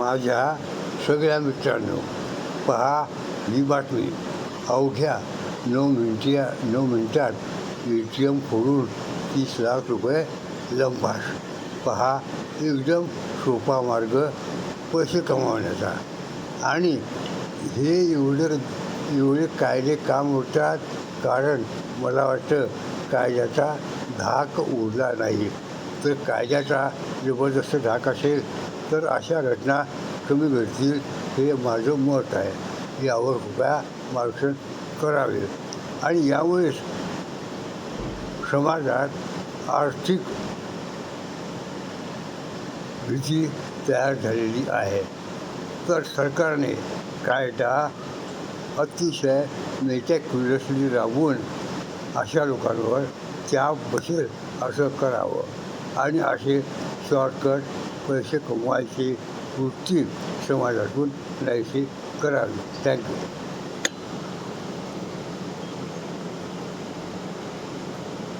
माझ्या सगळ्या मित्रांनो पहा ही बातमी. अवघ्या नऊ मिनिटिया नऊ मिनिटात ए टी एम फोडून तीस लाख रुपये लंपास. पहा एकदम सोपा मार्ग पैसे कमावण्याचा. आणि हे एवढं एवढे कायदे काम होतात कारण मला वाटतं कायद्याचा धाक उरला नाही. तर कायद्याचा जबरदस्त धाक असेल तर अशा घटना कमी घडतील हे माझं मत आहे. यावर कृपया मार्गदर्शन करावे. आणि यामुळेच समाजात आर्थिक भीती तयार झालेली आहे. तर सरकारने कायदा अतिशय मेटॅक्युलसली राबवून अशा लोकांवर त्या बसेल असं करावं. आणि असे शॉर्टकट पैसे कमवायची वृत्ती समाजातून नाहीशी करावी थँक्यू